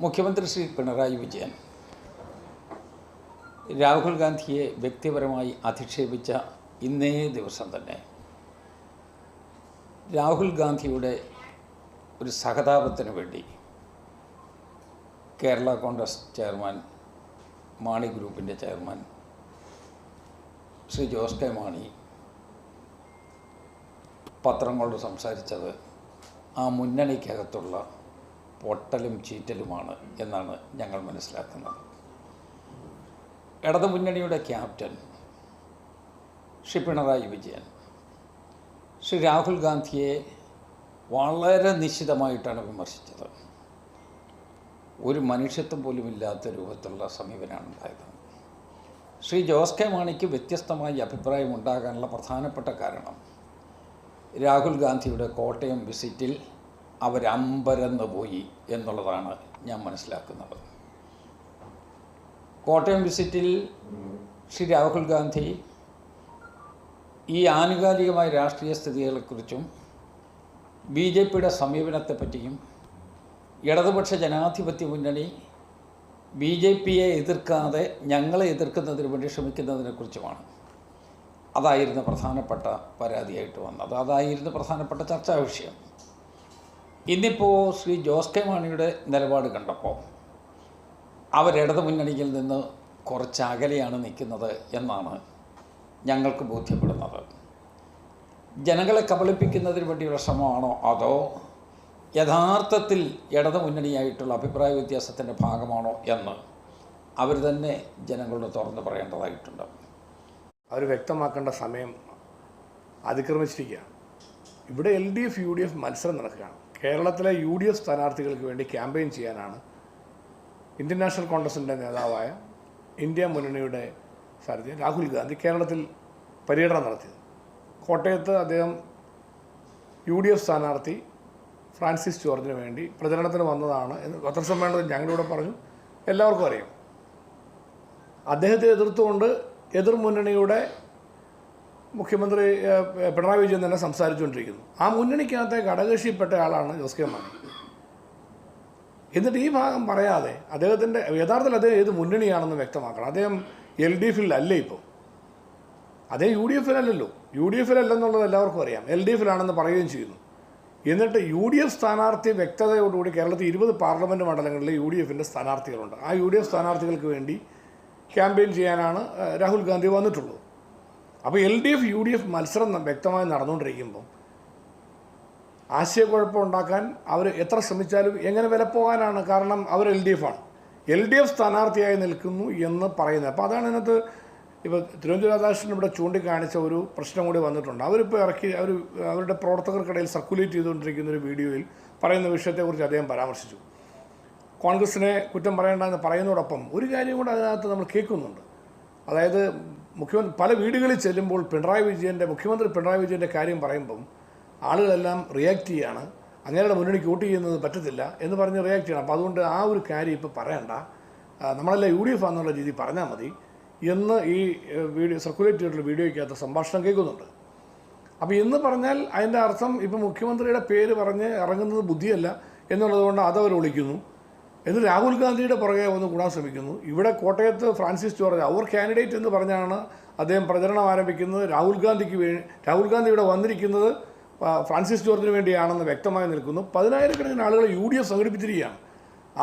മുഖ്യമന്ത്രി ശ്രീ പിണറായി വിജയൻ രാഹുൽ ഗാന്ധിയെ വ്യക്തിപരമായി അധിക്ഷേപിച്ച ഇന്നേ ദിവസം തന്നെ രാഹുൽ ഗാന്ധിയുടെ ഒരു സഹതാപത്തിന് വേണ്ടി കേരള കോൺഗ്രസ് ചെയർമാൻ മാണി ഗ്രൂപ്പിന്റെ ചെയർമാൻ ശ്രീ ജോസ് കെ മാണി പത്രങ്ങളോട് സംസാരിച്ചത് ആ മുന്നണിക്കകത്തുള്ള പൊട്ടലും ചീറ്റലുമാണ് എന്നാണ് ഞങ്ങൾ മനസ്സിലാക്കുന്നത്. ഇടതു മുന്നണിയുടെ ക്യാപ്റ്റൻ ശ്രീ പിണറായി വിജയൻ ശ്രീ രാഹുൽ ഗാന്ധിയെ വളരെ നിശ്ചിതമായിട്ടാണ് വിമർശിച്ചത്. ഒരു മനുഷ്യത്വം പോലും ഇല്ലാത്ത രൂപത്തിലുള്ള സമീപനമാണ് ഉണ്ടായത്. ശ്രീ ജോസ് കെ മാണിക്ക് വ്യത്യസ്തമായി അഭിപ്രായം ഉണ്ടാകാനുള്ള പ്രധാനപ്പെട്ട കാരണം രാഹുൽ ഗാന്ധിയുടെ കോട്ടയം വിസിറ്റിൽ അവരമ്പരന്ന് പോയി എന്നുള്ളതാണ് ഞാൻ മനസ്സിലാക്കുന്നത്. കോട്ടയം വിസിറ്റിൽ ശ്രീ രാഹുൽ ഗാന്ധി ഈ ആനുകാലികമായ രാഷ്ട്രീയ സ്ഥിതികളെക്കുറിച്ചും ബി ജെ പിയുടെ സമീപനത്തെപ്പറ്റിയും ഇടതുപക്ഷ ജനാധിപത്യ മുന്നണി ബി ജെ പിയെ എതിർക്കാതെ ഞങ്ങളെ എതിർക്കുന്നതിന് വേണ്ടി ശ്രമിക്കുന്നതിനെക്കുറിച്ചുമാണ്. അതായിരുന്നു പ്രധാനപ്പെട്ട പരാതിയായിട്ട് വന്നത്. അതായിരുന്നു പ്രധാനപ്പെട്ട ചർച്ചാ വിഷയം. ഇന്നിപ്പോൾ ശ്രീ ജോസ് കെ മാണിയുടെ നിലപാട് കണ്ടപ്പോൾ അവരിടത് മുന്നണിയിൽ നിന്ന് കുറച്ച് അകലെയാണ് നിൽക്കുന്നത് എന്നാണ് ഞങ്ങൾക്ക് ബോധ്യപ്പെടുന്നത്. ജനങ്ങളെ കബളിപ്പിക്കുന്നതിന് വേണ്ടിയുള്ള ശ്രമമാണോ അതോ യഥാർത്ഥത്തിൽ ഇടത് മുന്നണിയായിട്ടുള്ള അഭിപ്രായ വ്യത്യാസത്തിന്റെ ഭാഗമാണോ എന്ന് അവർ തന്നെ ജനങ്ങളോട് തുറന്നു പറയേണ്ടതായിട്ടുണ്ട്. അവർ വ്യക്തമാക്കേണ്ട സമയം അതിക്രമിച്ചിരിക്കുകയാണ്. ഇവിടെ L D F U D F മത്സരം നടക്കുകയാണ്. കേരളത്തിലെ യു ഡി എഫ് സ്ഥാനാർത്ഥികൾക്ക് വേണ്ടി ക്യാമ്പയിൻ ചെയ്യാനാണ് ഇന്ത്യൻ നാഷണൽ കോൺഗ്രസിന്റെ നേതാവായ ഇന്ത്യ മുന്നണിയുടെ സാരഥി രാഹുൽ ഗാന്ധി കേരളത്തിൽ പര്യടനം നടത്തിയത്. കോട്ടയത്ത് അദ്ദേഹം യു ഡി എഫ് സ്ഥാനാർത്ഥി ഫ്രാൻസിസ് ജോർജിന് വേണ്ടി പ്രചരണത്തിന് വന്നതാണ് എന്ന് പത്രസമ്മേളനത്തിൽ ഞങ്ങളിവിടെ പറഞ്ഞു. എല്ലാവർക്കും അറിയാം. അദ്ദേഹത്തെ എതിർത്തുകൊണ്ട് എതിർ മുന്നണിയുടെ മുഖ്യമന്ത്രി പിണറായി വിജയൻ തന്നെ സംസാരിച്ചുകൊണ്ടിരിക്കുന്നു. ആ മുന്നണിക്കകത്തെ ഘടകകക്ഷിപ്പെട്ട ആളാണ് ജോസ് കെ മാണി. എന്നിട്ട് ഈ ഭാഗം പറയാതെ അദ്ദേഹത്തിന്റെ യഥാർത്ഥത്തിൽ അദ്ദേഹം ഏത് മുന്നണിയാണെന്ന് വ്യക്തമാക്കണം. അദ്ദേഹം എൽ ഡി എഫിലല്ലേ ഇപ്പോൾ അദ്ദേഹം യു ഡി എഫിലല്ലല്ലോ യു ഡി എഫിലല്ലെന്നുള്ളത് എല്ലാവർക്കും അറിയാം. എൽ ഡി എഫിലാണെന്ന് പറയുകയും ചെയ്യുന്നു. എന്നിട്ട് യു ഡി എഫ് സ്ഥാനാർത്ഥി വ്യക്തതയോടുകൂടി കേരളത്തിൽ ഇരുപത് പാർലമെന്റ് മണ്ഡലങ്ങളിൽ യു ഡി എഫിന്റെ സ്ഥാനാർത്ഥികളുണ്ട്. ആ യു ഡി എഫ് സ്ഥാനാർത്ഥികൾക്ക് വേണ്ടി ക്യാമ്പയിൻ ചെയ്യാനാണ് രാഹുൽ ഗാന്ധി വന്നിട്ടുള്ളത്. അപ്പോൾ L D F U D F മത്സരം വ്യക്തമായി നടന്നുകൊണ്ടിരിക്കുമ്പോൾ ആശയക്കുഴപ്പം ഉണ്ടാക്കാൻ അവർ എത്ര ശ്രമിച്ചാലും എങ്ങനെ വില പോകാനാണ് കാരണം അവർ എൽ ഡി എഫ് ആണ്. എൽ ഡി എഫ് സ്ഥാനാർത്ഥിയായി നിൽക്കുന്നു എന്ന് പറയുന്നത്. അപ്പോൾ അതാണ് ഇതിനകത്ത് ഇപ്പോൾ തിരുവനന്തപുരം രാധാകൃഷ്ണൻ ഇവിടെ ചൂണ്ടിക്കാണിച്ച ഒരു പ്രശ്നം കൂടി വന്നിട്ടുണ്ട്. അവരിപ്പോൾ ഇറക്കി അവർ അവരുടെ പ്രവർത്തകർക്കിടയിൽ സർക്കുലേറ്റ് ചെയ്തുകൊണ്ടിരിക്കുന്ന ഒരു വീഡിയോയിൽ പറയുന്ന വിഷയത്തെക്കുറിച്ച് അദ്ദേഹം പരാമർശിച്ചു. കോൺഗ്രസിനെ കുറ്റം പറയേണ്ടെന്ന് പറയുന്നതോടൊപ്പം ഒരു കാര്യം കൂടെ അതിനകത്ത് നമ്മൾ കേൾക്കുന്നുണ്ട്. അതായത് മുഖ്യമന്ത്രി പല വീടുകളിൽ ചെല്ലുമ്പോൾ പിണറായി വിജയന്റെ മുഖ്യമന്ത്രി പിണറായി വിജയന്റെ കാര്യം പറയുമ്പം ആളുകളെല്ലാം റിയാക്ട് ചെയ്യാണ്. അങ്ങനെയുള്ള മുന്നണിക്ക് വോട്ട് ചെയ്യുന്നത് പറ്റത്തില്ല എന്ന് പറഞ്ഞ് റിയാക്ട് ചെയ്യണം. അപ്പോൾ അതുകൊണ്ട് ആ ഒരു കാര്യം ഇപ്പോൾ പറയണ്ട. നമ്മളെല്ലാം യു ഡി എഫ് എന്നുള്ള രീതി പറഞ്ഞാൽ മതി. എന്ന് ഈ വീഡിയോ സർക്കുലേറ്റ് ചെയ്തിട്ടുള്ള വീഡിയോയ്ക്കകത്ത് സംഭാഷണം കേൾക്കുന്നുണ്ട്. അപ്പോൾ എന്ന് പറഞ്ഞാൽ അതിന്റെ അർത്ഥം ഇപ്പം മുഖ്യമന്ത്രിയുടെ പേര് പറഞ്ഞ് ഇറങ്ങുന്നത് ബുദ്ധിയല്ല. എന്നുള്ളതുകൊണ്ട് അതവർ ഒളിക്കുന്നു. എന്ന് രാഹുൽ ഗാന്ധിയുടെ പുറകെ വന്ന് കൂടാൻ ശ്രമിക്കുന്നു. ഇവിടെ കോട്ടയത്ത് ഫ്രാൻസിസ് ജോർജ് അവർ കാൻഡിഡേറ്റ് എന്ന് പറഞ്ഞാണ് അദ്ദേഹം പ്രചരണം ആരംഭിക്കുന്നത്. രാഹുൽ ഗാന്ധിക്ക് വേ രാഹുൽ ഗാന്ധി ഇവിടെ വന്നിരിക്കുന്നത് ഫ്രാൻസിസ് ജോർജിന് വേണ്ടിയാണെന്ന് വ്യക്തമായി നിൽക്കുന്നു. പതിനായിരക്കണക്കിന് ആളുകൾ യു ഡി എഫ് സംഘടിപ്പിച്ചിരിക്കുകയാണ്.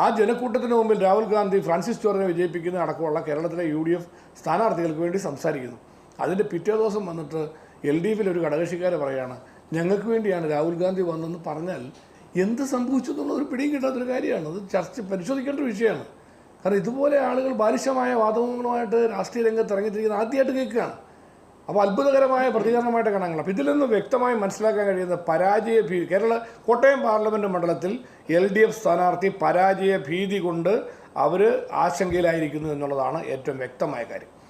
ആ ജനക്കൂട്ടത്തിന് മുമ്പിൽ രാഹുൽ ഗാന്ധി ഫ്രാൻസിസ് ജോർജിനെ വിജയിപ്പിക്കുന്ന അടക്കമുള്ള കേരളത്തിലെ യു ഡി എഫ് സ്ഥാനാർത്ഥികൾക്ക് വേണ്ടി സംസാരിക്കുന്നു. അതിന്റെ പിറ്റേ ദിവസം വന്നിട്ട് എൽ ഡി എഫിൽ ഒരു ഘടകകക്ഷിക്കാരെ പറയുകയാണ് ഞങ്ങൾക്ക് വേണ്ടിയാണ് രാഹുൽ ഗാന്ധി വന്നതെന്ന് പറഞ്ഞാൽ എന്ത് സംഭവിച്ചു എന്നുള്ള ഒരു പിടിയും കിട്ടാത്തൊരു കാര്യമാണ്. അത് ചർച്ച പരിശോധിക്കേണ്ട ഒരു വിഷയമാണ്. കാരണം ഇതുപോലെ ആളുകൾ ബാലിശമായ വാദങ്ങളുമായിട്ട് രാഷ്ട്രീയ രംഗത്ത് ഇറങ്ങിത്തിരിക്കുന്നത് ആദ്യമായിട്ട് കേൾക്കുകയാണ്. അപ്പോൾ അത്ഭുതകരമായ പ്രതികരണമായിട്ട് കാണാൻ അപ്പോൾ ഇതിൽ നിന്ന് വ്യക്തമായി മനസ്സിലാക്കാൻ കഴിയുന്ന പരാജയ ഭീതി കേരള കോട്ടയം പാർലമെന്റ് മണ്ഡലത്തിൽ എൽ ഡി എഫ് സ്ഥാനാർത്ഥി പരാജയ ഭീതി കൊണ്ട് അവർ ആശങ്കയിലായിരിക്കുന്നു എന്നുള്ളതാണ് ഏറ്റവും വ്യക്തമായ കാര്യം.